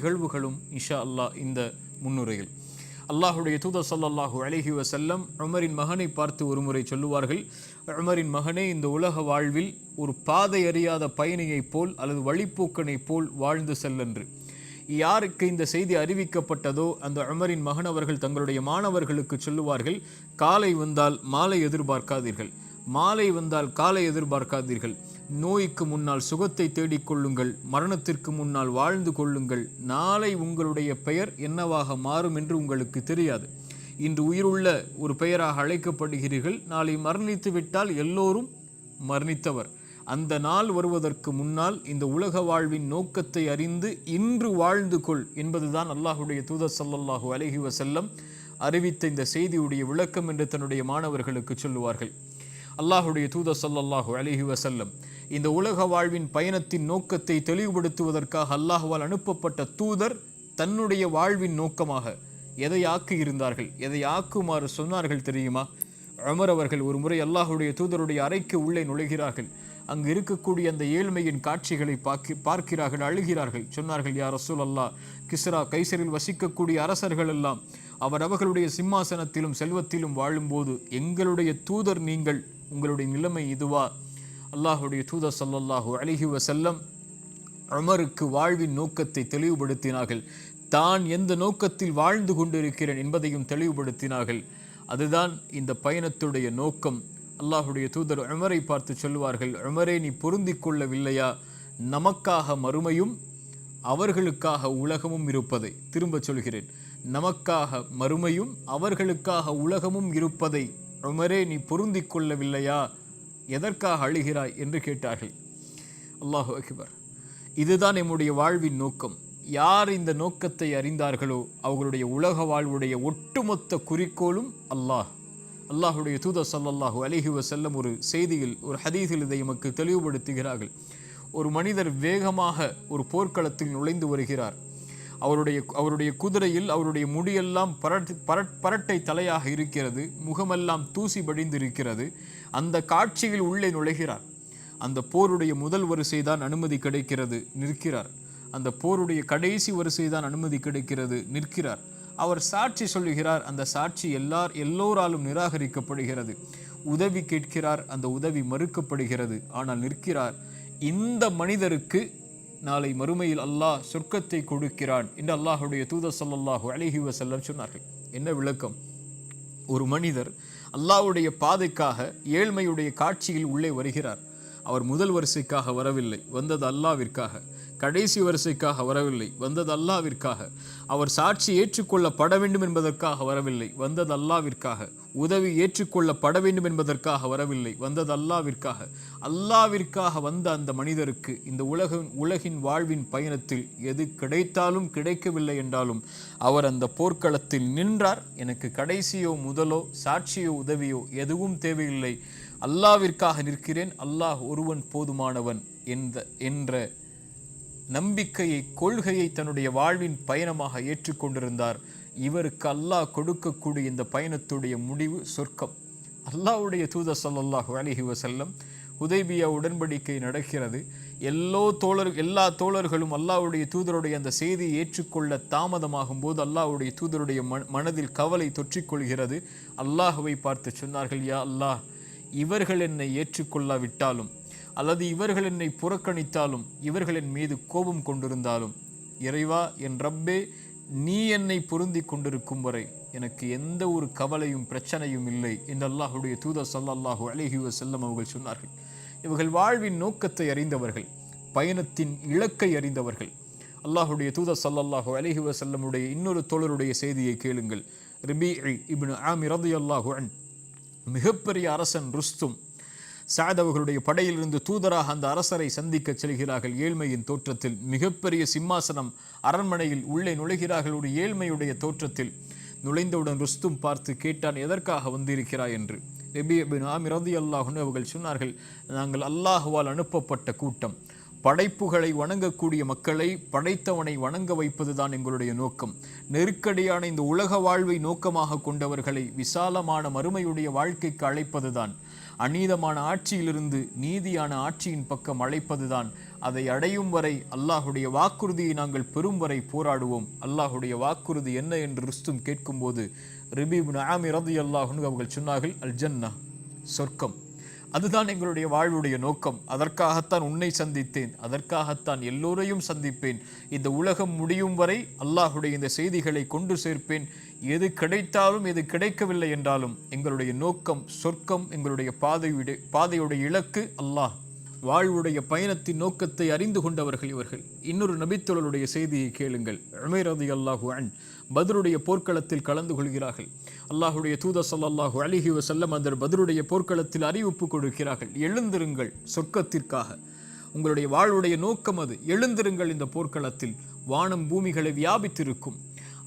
நிகழ்வுகளும் இஷா அல்லாஹ் இந்த முன்னுரையில். அல்லாஹுடைய தூதர் சல்லாஹு அலைஹி வசல்லம் உமரின் மகனை பார்த்து ஒருமுறை சொல்லுவார்கள் உமரின் மகனே இந்த உலக வாழ்வில் ஒரு பாதை அறியாத பயணியைப் போல் அல்லது வழிப்போக்கனைப் போல் வாழ்ந்து செல்லென்று. யாருக்கு இந்த செய்தி அறிவிக்கப்பட்டதோ அந்த உமரின் மகன் அவர்கள் தங்களுடைய மாணவர்களுக்கு சொல்லுவார்கள் காலை வந்தால் மாலை எதிர்பார்க்காதீர்கள். மாலை வந்தால் காலை எதிர்பார்க்காதீர்கள். நோய்க்கு முன்னால் சுகத்தை தேடிக்கொள்ளுங்கள் மரணத்திற்கு முன்னால் வாழ்ந்து கொள்ளுங்கள். நாளை உங்களுடைய பெயர் என்னவாக மாறும் என்று உங்களுக்கு தெரியாது. இன்று உயிருள்ள ஒரு பெயராக அழைக்கப்படுகிறீர்கள். நாளை மரணித்து விட்டால் எல்லோரும் மரணித்தவர். அந்த நாள் வருவதற்கு முன்னால் இந்த உலக வாழ்வின் நோக்கத்தை அறிந்து இன்று வாழ்ந்து கொள் என்பதுதான் அல்லாஹுடைய தூதர் ஸல்லல்லாஹு அலைஹி வசல்லம் அறிவித்த இந்த செய்தியுடைய விளக்கம் என்று தன்னுடைய மாணவர்களுக்கு சொல்லுவார்கள். அல்லாஹுடைய தூதர் ஸல்லல்லாஹு அலைஹி வசல்லம் இந்த உலக வாழ்வின் பயணத்தின் நோக்கத்தை தெளிவுபடுத்துவதற்காக அல்லாஹுவால் அனுப்பப்பட்ட தூதர் தன்னுடைய வாழ்வின் நோக்கமாக எதை ஆக்கி இருந்தார்கள் எதை ஆக்குமாறு சொன்னார்கள் தெரியுமா? அமர் அவர்கள் ஒரு முறை அல்லாஹுடைய தூதருடைய அறைக்கு உள்ளே நுழைகிறார்கள். அங்கு இருக்கக்கூடிய அந்த ஏழ்மையின் காட்சிகளை பார்க்கி பார்க்கிறார்கள் அழுகிறார்கள். சொன்னார்கள் யார் ரசூல் அல்லா கிஸ்ரா கைசரில் வசிக்கக்கூடிய அரசர்கள் எல்லாம் அவர் அவர்களுடைய சிம்மாசனத்திலும் செல்வத்திலும் வாழும்போது எங்களுடைய தூதர் நீங்கள் உங்களுடைய நிலைமை இதுவா? அல்லாஹுடைய தூதர் ஸல்லல்லாஹு அலைஹி வசல்லம் அமருக்கு வாழ்வின் நோக்கத்தை தெளிவுபடுத்தினார்கள். தான் எந்த நோக்கத்தில் வாழ்ந்து கொண்டிருக்கிறேன் என்பதையும் தெளிவுபடுத்தினார்கள். அதுதான் இந்த பயணத்துடைய நோக்கம். அல்லாஹுடைய தூதர் உமரை பார்த்து சொல்வார்கள் உமரே நீ பொருந்தி கொள்ளவில்லையா? நமக்காக மறுமையும் அவர்களுக்காக உலகமும் இருப்பதை. திரும்ப சொல்கிறேன் நமக்காக மறுமையும் அவர்களுக்காக உலகமும் இருப்பதை உமரே நீ பொருந்திக் கொள்ளவில்லையா? எதற்காக அழுகிறாய் என்று கேட்டார்கள். அல்லாஹு அக்பர். இதுதான் நம்முடைய வாழ்வின் நோக்கம். யார் இந்த நோக்கத்தை அறிந்தார்களோ அவர்களுடைய உலக வாழ்வுடைய ஒட்டுமொத்த குறிக்கோளும் அல்லாஹ். அல்லாஹுடைய தூத ஸல்லல்லாஹு அலைஹி செல்லும் ஒரு செய்தியில் ஒரு ஹதீஸில் இதை எமக்கு தெளிவுபடுத்துகிறார்கள். ஒரு மனிதர் வேகமாக ஒரு போர்க்களத்தில் நுழைந்து வருகிறார். அவருடைய அவருடைய குதிரையில் அவருடைய முடியெல்லாம் பரட் பரட் பரட்டை தலையாக இருக்கிறது. முகமெல்லாம் தூசி படிந்திருக்கிறது. அந்த காட்சியில் உள்ளே நுழைகிறார். அந்த போருடைய முதல் வரிசை தான் அனுமதி கிடைக்கிறது நிற்கிறார். அந்த போருடைய கடைசி வரிசை தான் அனுமதி கிடைக்கிறது நிற்கிறார். அவர் சாட்சி சொல்லுகிறார் அந்த சாட்சி எல்லார் எல்லோராலும் நிராகரிக்கப்படுகிறது. உதவி கேட்கிறார் அந்த உதவி மறுக்கப்படுகிறது. ஆனால் நிற்கிறார் இந்த மனிதருக்கு நாளை மறுமையில் அல்லாஹ் சொர்க்கத்தை கொடுக்கிறான் என்று அல்லாஹுடைய தூதர் ஸல்லல்லாஹு அலைஹி வஸல்லம் சொன்னார்கள். என்ன விளக்கம்? ஒரு மனிதர் அல்லாவுடைய பாதைக்காக ஏழ்மையுடைய காட்சியில் உள்ளே வருகிறார். அவர் முதல் வரிசைக்காக வரவில்லை. வந்தது அல்லாவிற்காக கடைசி வரிசைக்காக வரவில்லை. வந்தது அல்லாவிற்காக அவர் சாட்சி ஏற்றுக்கொள்ளப்பட வேண்டும் என்பதற்காக வரவில்லை. வந்தது அல்லாவிற்காக உதவி ஏற்றுக்கொள்ளப்பட வேண்டும் என்பதற்காக வரவில்லை. வந்தது அல்லாவிற்காக அல்லாவிற்காக வந்த அந்த மனிதருக்கு இந்த உலக உலகின் வாழ்வின் பயணத்தில் எது கிடைத்தாலும் கிடைக்கவில்லை என்றாலும் அவர் அந்த போர்க்களத்தில் நின்றார். எனக்கு கடைசியோ முதலோ சாட்சியோ உதவியோ எதுவும் தேவையில்லை. அல்லாவிற்காக நிற்கிறேன். அல்லாஹ் ஒருவன் போதுமானவன் என்ற என்ற நம்பிக்கையை கொள்கையை தன்னுடைய வாழ்வின் பயணமாக ஏற்றுக்கொண்டிருந்தார். இவருக்கு அல்லாஹ் கொடுக்கக்கூடிய இந்த பயணத்துடைய முடிவு சொர்க்கம். அல்லாவுடைய தூதர் சல்லாஹு அலிஹி வசல்லம் உதய்பியா உடன்படிக்கை நடக்கிறது. எல்லோ தோழர் எல்லா தோழர்களும் அல்லாவுடைய தூதருடைய அந்த செய்தியை ஏற்றுக்கொள்ள தாமதமாகும் போது அல்லாவுடைய தூதருடைய மன- மனதில் கவலை தொற்றிக்கொள்கிறது. அல்லாஹுவை பார்த்து சொன்னார்கள் யா அல்லாஹ் இவர்கள் என்னை ஏற்றுக்கொள்ளாவிட்டாலும் அல்லது இவர்கள் என்னை புறக்கணித்தாலும் இவர்களின் மீது கோபம் கொண்டிருந்தாலும் இறைவா என் ரப்பே நீ என்னை பொருந்தி கொண்டிருக்கும் வரை எனக்கு எந்த ஒரு கவலையும் பிரச்சனையும் இல்லை என்று அல்லாஹுடைய தூதர் சல்லாஹூ அலஹி செல்லம் அவர்கள் சொன்னார்கள். இவர்கள் வாழ்வின் நோக்கத்தை அறிந்தவர்கள் பயணத்தின் இலக்கை அறிந்தவர்கள். அல்லாஹுடைய தூதர் ஸல்லல்லாஹு அலஹி வசல்லமுடைய இன்னொரு தோழருடைய செய்தியை கேளுங்கள். ரிபி இப்னு ஆமிர் ரலியல்லாஹு அன் மிகப்பெரிய அரசன் ருஸ்தும் சாத் அவர்களுடைய படையிலிருந்து தூதராக அந்த அரசரை சந்திக்க செல்கிறார்கள். ஏழ்மையின் தோற்றத்தில் மிகப்பெரிய சிம்மாசனம் அரண்மனையில் உள்ளே நுழைகிறார்கள். ஒரு ஏழ்மையுடைய தோற்றத்தில் நுழைந்தவுடன் ருஸ்தும் பார்த்து கேட்டான் எதற்காக வந்திருக்கிறாய்? என்று. எபி அபின் ஆமிரதி அல்லாஹுன்னு அவர்கள் சொன்னார்கள் நாங்கள் அல்லாஹுவால் அனுப்பப்பட்ட கூட்டம். படைப்புகளை வணங்கக்கூடிய மக்களை படைத்தவனை வணங்க வைப்பதுதான் எங்களுடைய நோக்கம். நெருக்கடியான இந்த உலக வாழ்வை நோக்கமாக கொண்டவர்களை விசாலமான மறுமையுடைய வாழ்க்கைக்கு அழைப்பதுதான். அநீதமான ஆட்சியிலிருந்து நீதியான ஆட்சியின் பக்கம் அழைப்பதுதான். அதை அடையும் வரை அல்லாஹுடைய வாக்குறுதியை நாங்கள் பெறும் வரை போராடுவோம். அல்லாஹுடைய வாக்குறுதி என்ன என்று ருஸ்தும் கேட்கும்போது ரிபீப் ஆமி ரதி அல்லாஹுன்னு அவர்கள் சொன்னார்கள் அல் ஜன்னா சொர்க்கம். அதுதான் எங்களுடைய வாழ்வுடைய நோக்கம். அதற்காகத்தான் உன்னை சந்தித்தேன். அதற்காகத்தான் எல்லோரையும் சந்திப்பேன். இந்த உலகம் முடியும் வரை அல்லாஹுடைய இந்த செய்திகளை கொண்டு சேர்ப்பேன். எது கிடைத்தாலும் எது கிடைக்கவில்லை என்றாலும் எங்களுடைய நோக்கம் சொர்க்கம் எங்களுடைய பாதையுடைய பாதையுடைய இலக்கு அல்லாஹ். வாழ்வுடைய பயணத்தின் நோக்கத்தை அறிந்து கொண்டவர்கள் இவர்கள். இன்னொரு நபித்தொழருடைய செய்தியை கேளுங்கள். உமேர் அதி அல்லாஹு அன் பதருடைய போர்க்களத்தில் கலந்து கொள்கிறார்கள். அல்லாஹுடைய தூத சல்லாஹு அலிஹி வசல்லம் அந்த பதருடைய போர்க்களத்தில் அறிவிப்பு கொடுக்கிறார்கள். எழுந்திருங்கள் சொர்க்கத்திற்காக. உங்களுடைய வாழ்வுடைய நோக்கம் அது. எழுந்திருங்கள் இந்த போர்க்களத்தில். வானம் பூமிகளை வியாபித்திருக்கும்.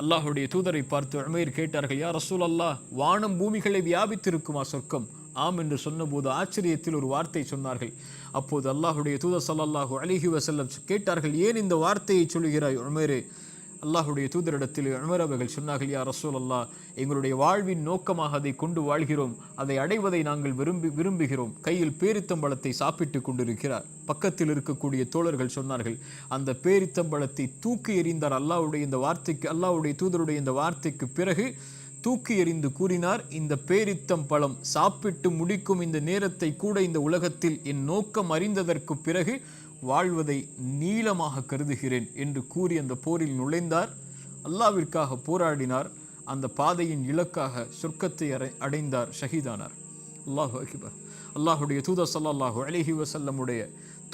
அல்லாஹுடைய தூதரை பார்த்து உமேர் கேட்டார்கள் யார் ரசூல் அல்லாஹ் வானம் பூமிகளை வியாபித்திருக்குமா சொர்க்கம்? ஆம் என்று சொன்னபோது ஆச்சரியத்தில் ஒரு வார்த்தை சொன்னார்கள். அப்போது அல்லாஹுடைய தூதர் சல்லாஹூ அலிஹி வசல்லம் கேட்டார்கள் ஏன் இந்த வார்த்தையை சொல்கிறாய் உமேரே? அல்லாஹுடைய தூதரிடத்தில் உமர் அவர்கள் சொன்னார்கள் யா ரசூல் அல்லாஹ் எங்களுடைய வாழ்வின் நோக்கமாக அதை கொண்டு வாழ்கிறோம். அதை அடைவதை நாங்கள் விரும்பி விரும்புகிறோம். கையில் பேரித்தம்பழத்தை சாப்பிட்டு கொண்டிருக்கிறார். பக்கத்தில் இருக்கக்கூடிய தோழர்கள் சொன்னார்கள் அந்த பேரித்தம்பழத்தை தூக்கி எறிந்தார் அல்லாஹுடைய இந்த வார்த்தைக்கு அல்லாஹுடைய தூதருடைய இந்த வார்த்தைக்கு பிறகு தூக்கி எறிந்து கூறினார் இந்த பேரித்தம் பழம் சாப்பிட்டு முடிக்கும் இந்த நேரத்தை கூட இந்த உலகத்தில் என் நோக்கம் அறிந்ததற்கு பிறகு வாழ்வதை நீளமாக கருதுகிறேன் என்று கூறி அந்த போரில் நுழைந்தார். அல்லாவிற்காக போராடினார். அந்த பாதையின் இலக்காக சொர்க்கத்தை அடை அடைந்தார் ஷஹீதானார். அல்லாஹு அகிபர். அல்லாஹுடைய தூதர் சல்லாஹு அலஹி வசல்லமுடைய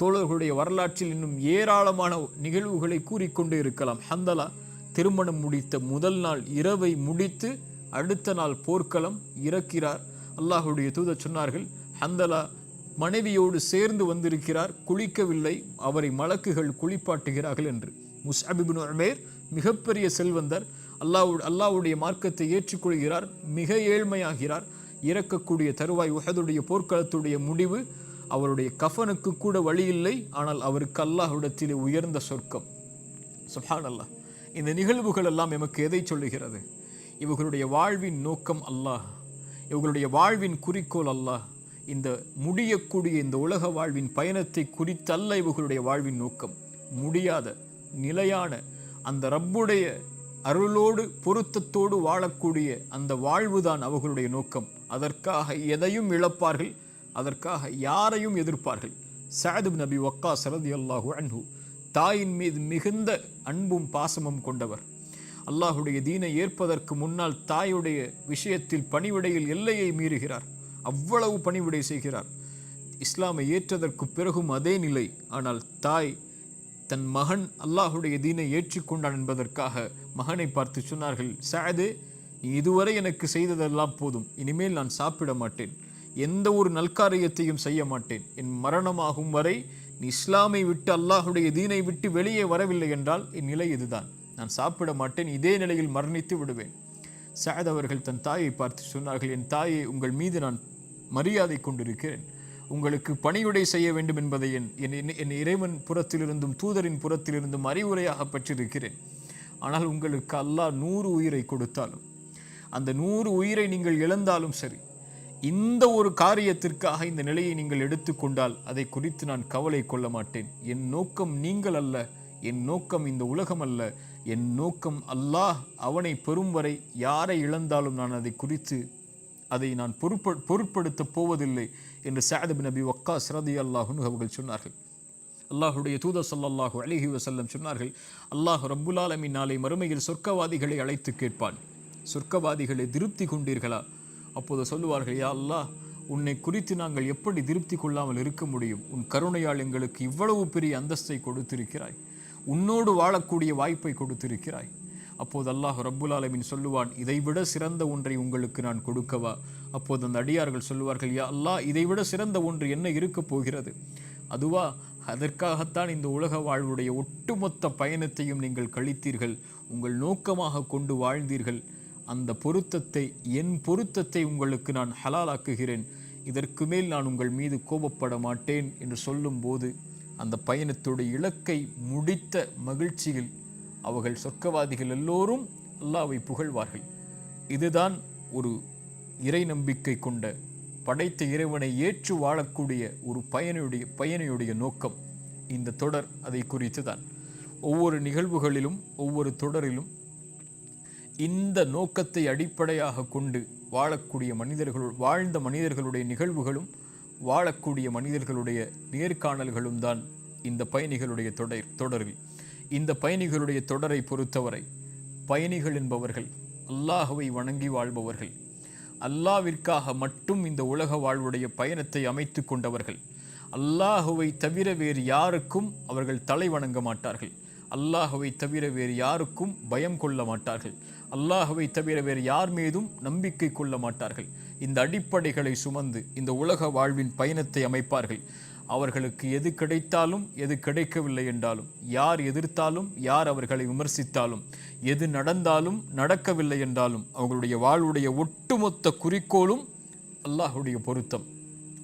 தோழர்களுடைய வரலாற்றில் இன்னும் ஏராளமான நிகழ்வுகளை கூறிக்கொண்டே இருக்கலாம். ஹந்தலா திருமணம் முடித்த முதல் நாள் இரவை முடித்து அடுத்த நாள் போர்க்களம் இறக்கிறார். அல்லாஹுடைய தூதர் சொன்னார்கள் ஹந்தலா மனைவியோடு சேர்ந்து வந்திருக்கிறார் குளிக்கவில்லை அவரை மலக்குகள் குளிப்பாட்டுகிறார்கள் என்று. முசாபிபின் உமேர் மிகப்பெரிய செல்வந்தர் அல்லாஹ் அல்லாவுடைய மார்க்கத்தை ஏற்றுக்கொள்கிறார் மிக ஏழ்மையாகிறார். இறக்கக்கூடிய தருவாய் உஹதுடைய போர்க்களத்துடைய முடிவு அவருடைய கஃபனுக்கு கூட வழி இல்லை ஆனால் அவருக்கு அல்லாஹ்விடத்திலே உயர்ந்த சொர்க்கம். சுஹான் அல்லாஹ் இந்த நிகழ்வுகள் எல்லாம் எமக்கு எதை சொல்லுகிறது? இவர்களுடைய வாழ்வின் நோக்கம் அல்லாஹ். இவர்களுடைய வாழ்வின் குறிக்கோள் அல்லாஹ். இந்த முடியக்கூடிய இந்த உலக வாழ்வின் பயணத்தை குறித்தல்ல இவர்களுடைய வாழ்வின் நோக்கம். முடியாத நிலையான அந்த ரப்புடைய அருளோடு பொருத்தத்தோடு வாழக்கூடிய அந்த வாழ்வுதான் அவர்களுடைய நோக்கம். அதற்காக எதையும் இழப்பார்கள் அதற்காக யாரையும் எதிர்ப்பார்கள். சாது நபி ஒக்கா சரதி அல்லாஹு அன்ஹு தாயின் மீது மிகுந்த அன்பும் பாசமும் கொண்டவர். அல்லாஹுடைய தீனை ஏற்பதற்கு முன்னால் தாயுடைய விஷயத்தில் பணிவிடையில் எல்லையை மீறுகிறார். அவ்வளவு பணிவிடை செய்கிறார். இஸ்லாமை ஏற்றதற்கு பிறகும் அதே நிலை. ஆனால் தாய் தன் மகன் அல்லாஹுடைய தீனை ஏற்றுக்கொண்டான் என்பதற்காக மகனை பார்த்து சொன்னார்கள் சாது நீ இதுவரை எனக்கு செய்ததெல்லாம் போதும். இனிமேல் நான் சாப்பிட மாட்டேன். எந்த ஒரு நல்காரியத்தையும் செய்ய மாட்டேன். என் மரணமாகும் வரை நீ இஸ்லாமை விட்டு அல்லாஹுடைய தீனை விட்டு வெளியே வரவில்லை என்றால் என் நிலை இதுதான். நான் சாப்பிட மாட்டேன். இதே நிலையில் மரணித்து விடுவேன். சாத் அவர்கள் தன் தாயை பார்த்து சொன்னார்கள் என் தாயை உங்கள் மீது நான் மரியாதை கொண்டிருக்கிறேன். உங்களுக்கு பணியுடை செய்ய வேண்டும் என்பதை என் என் என் இறைவன் புறத்திலிருந்தும் தூதரின் புறத்திலிருந்தும் அறிவுரையாக பெற்றிருக்கிறேன். ஆனால் உங்களுக்கு அல்லாஹ் நூறு உயிரை கொடுத்தாலும் அந்த நூறு உயிரை நீங்கள் இழந்தாலும் சரி இந்த ஒரு காரியத்திற்காக இந்த நிலையை நீங்கள் எடுத்துக்கொண்டால் அதை குறித்து நான் கவலை கொள்ள மாட்டேன். என் நோக்கம் நீங்கள் அல்ல என் நோக்கம் இந்த உலகம் அல்ல என் நோக்கம் அல்லாஹ் அவனை பெறும் வரை யாரை இழந்தாலும் நான் அதை குறித்து அதை நான் பொருட்ப பொருட்படுத்தப் போவதில்லை என்று சாதபின் நபி ஒக்கா சிரதி அல்லாஹுன்னு அவர்கள் சொன்னார்கள். அல்லாஹுடைய தூத சொல்லாஹு அலைஹி வசல்லம் சொன்னார்கள் அல்லாஹ் ரப்புலாலமி நாளை மறுமையில் சொர்க்கவாதிகளை அழைத்து கேட்பான். சொர்க்கவாதிகளை திருப்தி கொண்டீர்களா? அப்போது சொல்லுவார்கள் யா அல்லாஹ் உன்னை குறித்து நாங்கள் எப்படி திருப்தி கொள்ளாமல் இருக்க முடியும்? உன் கருணையால் எங்களுக்கு இவ்வளவு பெரிய அந்தஸ்தை கொடுத்திருக்கிறாய். உன்னோடு வாழக்கூடிய வாய்ப்பை கொடுத்திருக்கிறாய். அப்போது அல்லாஹ் ரப்புல் ஆலமின் சொல்லுவான் இதைவிட சிறந்த ஒன்றை உங்களுக்கு நான் கொடுக்கவா? அப்போது அந்த அடியார்கள் சொல்லுவார்கள் யா அல்லாஹ் இதைவிட சிறந்த ஒன்று என்ன இருக்கப் போகிறது? அதுவா அதற்காகத்தான் இந்த உலக வாழ்வுடைய ஒட்டுமொத்த பயணத்தையும் நீங்கள் கழித்தீர்கள். உங்கள் நோக்கமாக கொண்டு வாழ்ந்தீர்கள். அந்த பொருத்தத்தை என் பொருத்தத்தை உங்களுக்கு நான் ஹலாலாக்குகிறேன். இதற்கு மேல் நான் உங்கள் மீது கோபப்பட மாட்டேன் என்று சொல்லும்போது அந்த பயணத்துடைய இலக்கை முடித்த மகிழ்ச்சியில் அவர்கள் சொர்க்கவாதிகள் எல்லோரும் அல்லாவை புகழ்வார்கள். இதுதான் ஒரு இறை நம்பிக்கை கொண்ட படைத்த இறைவனை ஏற்று வாழக்கூடிய ஒரு பயனுடைய பயணியுடைய நோக்கம். இந்த தொடர் அதை குறித்து தான் ஒவ்வொரு நிகழ்வுகளிலும் ஒவ்வொரு தொடரிலும் இந்த நோக்கத்தை அடிப்படையாக கொண்டு வாழக்கூடிய மனிதர்கள் வாழ்ந்த மனிதர்களுடைய நிகழ்வுகளும் வாழக்கூடிய மனிதர்களுடைய நேர்காணல்களும் தான் இந்த பயணிகளுடைய தொடர் தொடரில். இந்த பயணிகளுடைய தொடரை பொறுத்தவரை பயணிகள் என்பவர்கள் அல்லாஹுவை வணங்கி வாழ்பவர்கள் அல்லாவிற்காக மட்டும் இந்த உலக வாழ்வுடைய பயணத்தை அமைத்து கொண்டவர்கள் அல்லாஹுவை தவிர வேறு யாருக்கும் அவர்கள் தலை வணங்க மாட்டார்கள் அல்லாஹுவை தவிர வேறு யாருக்கும் பயம் கொள்ள மாட்டார்கள் அல்லாஹுவை தவிர வேறு யார் மீதும் நம்பிக்கை கொள்ள மாட்டார்கள். இந்த அடிப்படைகளை சுமந்து இந்த உலக வாழ்வின் பயணத்தை அமைப்பார்கள். அவர்களுக்கு எது கிடைத்தாலும் எது கிடைக்கவில்லை என்றாலும் யார் எதிர்த்தாலும் யார் அவர்களை விமர்சித்தாலும் எது நடந்தாலும் நடக்கவில்லை என்றாலும் அவங்களுடைய வாழ்வுடைய ஒட்டுமொத்த குறிக்கோளும் அல்லாஹுடைய பொருத்தம்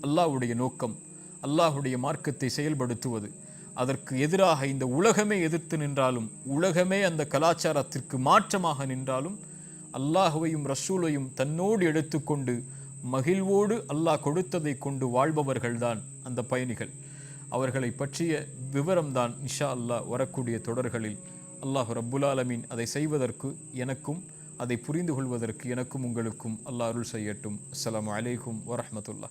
அல்லாஹுடைய நோக்கம் அல்லாஹுடைய மார்க்கத்தை செயல்படுத்துவது. அதற்கு எதிராக இந்த உலகமே எதிர்த்து நின்றாலும் உலகமே அந்த கலாச்சாரத்திற்கு மாற்றமாக நின்றாலும் அல்லாஹுவையும் ரசூலையும் தன்னோடு எடுத்துக்கொண்டு மகிழ்வோடு அல்லாஹ் கொடுத்ததை கொண்டு வாழ்பவர்கள்தான் அந்த பயணிகள். அவர்களை பற்றிய விவரம்தான் நிஷா அல்லாஹ் வரக்கூடிய தொடர்களில் அல்லாஹ் ரப்புலாலமீன் அதை செய்வதற்கு எனக்கும் அதை புரிந்து கொள்வதற்கு எனக்கும் உங்களுக்கும் அல்லாஹ் அருள் செய்யட்டும். அஸ்லாம் அலைக்கும் வரமத்துல்லா